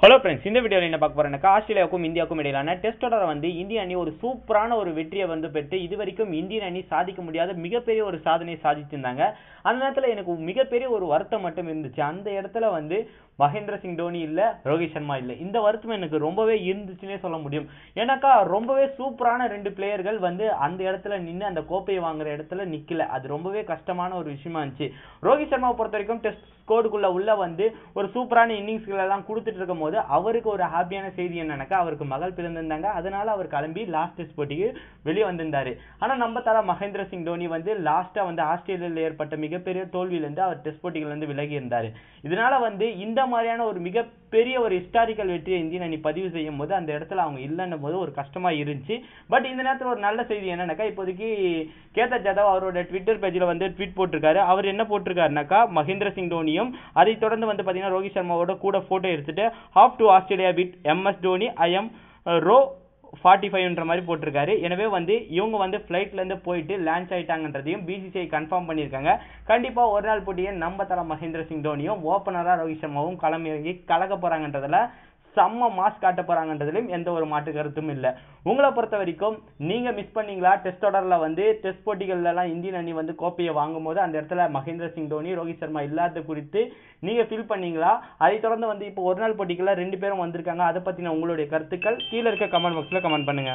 Hello friends இந்த வீடியோவில் என்ன பார்க்க போறேன்னாக்கா ஆஸ்திரேலியாவுக்கும் இந்தியாவுக்கும் இடையிலான டெஸ்ட் தொடரை வந்து இந்திய அணி ஒரு சூப்பரான ஒரு வெற்றியை வந்து பெற்று இதுவரைக்கும் இந்தியன் அணி சாதிக்க முடியாத மிகப்பெரிய ஒரு சாதனையை சாதிச்சிருந்தாங்க. அந்த நேரத்தில் எனக்கு மிகப்பெரிய ஒரு வருத்தம் மட்டும் இருந்துச்சு. அந்த இடத்துல வந்து மகேந்திர சிங் தோனி இல்ல ரோஹித் சர்மா இல்ல. இந்த வருத்தம் எனக்கு ரொம்பவே இருந்துச்சுன்னே சொல்ல முடியும். ஏன்னாக்கா ரொம்பவே சூப்பரான ரெண்டு பிளேயர்கள் வந்து அந்த இடத்துல நின்று அந்த கோப்பையை வாங்குற இடத்துல நிக்கல. அது ரொம்பவே கஷ்டமான ஒரு விஷயமா இருந்துச்சு. ரோஹித் சர்மாவை பொறுத்த வரைக்கும் டெஸ்ட் ஸ்கோடுக்குள்ள உள்ள வந்து ஒரு சூப்பரான இன்னிங்ஸ்கள் எல்லாம் கொடுத்துட்டு இருக்கும் போது அவருக்கு ஒரு ஹாப்பியான செய்தி என்னன்னாக்கா அவருக்கு மகள் பிறந்திருந்தாங்க. அதனால அவர் கிளம்பி லாஸ்ட் டெஸ்ட் போட்டிக்கு வெளியே வந்திருந்தாரு. ஆனா நம்ம தர மகேந்திர சிங் தோனி வந்து லாஸ்டா வந்து ஆஸ்திரேலியாவில் ஏற்பட்ட மிகப்பெரிய தோல்வியிலிருந்து அவர் டெஸ்ட் போட்டிகள் வந்து விலகி இருந்தாரு. இதனால வந்து இந்த மாதிரியான ஒரு மிகப்பெரிய ஒரு ஹிஸ்டாரிக்கல் வெற்றியை இந்தியன் அணி பதிவு செய்யும் போது அந்த இடத்துல அவங்க இல்லைன்னும் போது ஒரு கஷ்டமா இருந்துச்சு. பட் இந்த நேரத்தில் ஒரு நல்ல செய்தி என்னன்னாக்கா இப்போதைக்கு கேதர் ஜாதவ் அவரோட ட்விட்டர் பேஜில் வந்து ட்வீட் போட்டிருக்காரு. அவர் என்ன போட்டிருக்காருனாக்கா மகேந்திர சிங் தோனியும் அதை தொடர்ந்து வந்து பார்த்தீங்கன்னா ரோஹித் சர்மாவோட கூட போட்டோ எடுத்துட்டு off to Australia with MS Dhoni I am Ro forty ஃபைவ்ன்ற மாதிரி போட்டிருக்காரு. எனவே வந்து இவங்க வந்து ஃப்ளைட்ல இருந்து போயிட்டு லான்ச் ஆயிட்டாங்கன்றதையும் பிசிசிஐ கன்ஃபார்ம் பண்ணியிருக்காங்க. கண்டிப்பாக ஒரு நாள் போட்டியை நம்ம தலை மகேந்திர சிங் தோனியும் ஓப்பனராக ரோஹித் சர்மாவும் களமிறங்கி கலக்க போறாங்கன்றதுல செம்ம மாஸ் காட்ட போறாங்கன்றதுலயும் எந்த ஒரு மாற்று கருத்தும் இல்லை. உங்களை பொறுத்த வரைக்கும் நீங்க மிஸ் பண்ணீங்களா? டெஸ்ட் தொடரில் வந்து டெஸ்ட் போட்டிகள்லாம் இந்தியன் அணி வந்து கோப்பையை வாங்கும் போது அந்த இடத்துல மகேந்திர சிங் தோனி ரோஹித் சர்மா இல்லாத குறித்து நீங்க ஃபீல் பண்ணீங்களா? அதை தொடர்ந்து வந்து இப்போ ஒரு நாள் போட்டிகளில் ரெண்டு பேரும் வந்திருக்காங்க. அதை பத்தின உங்களுடைய கருத்துக்கள் கீழே இருக்க கமெண்ட் பாக்ஸ்ல கமெண்ட் பண்ணுங்க.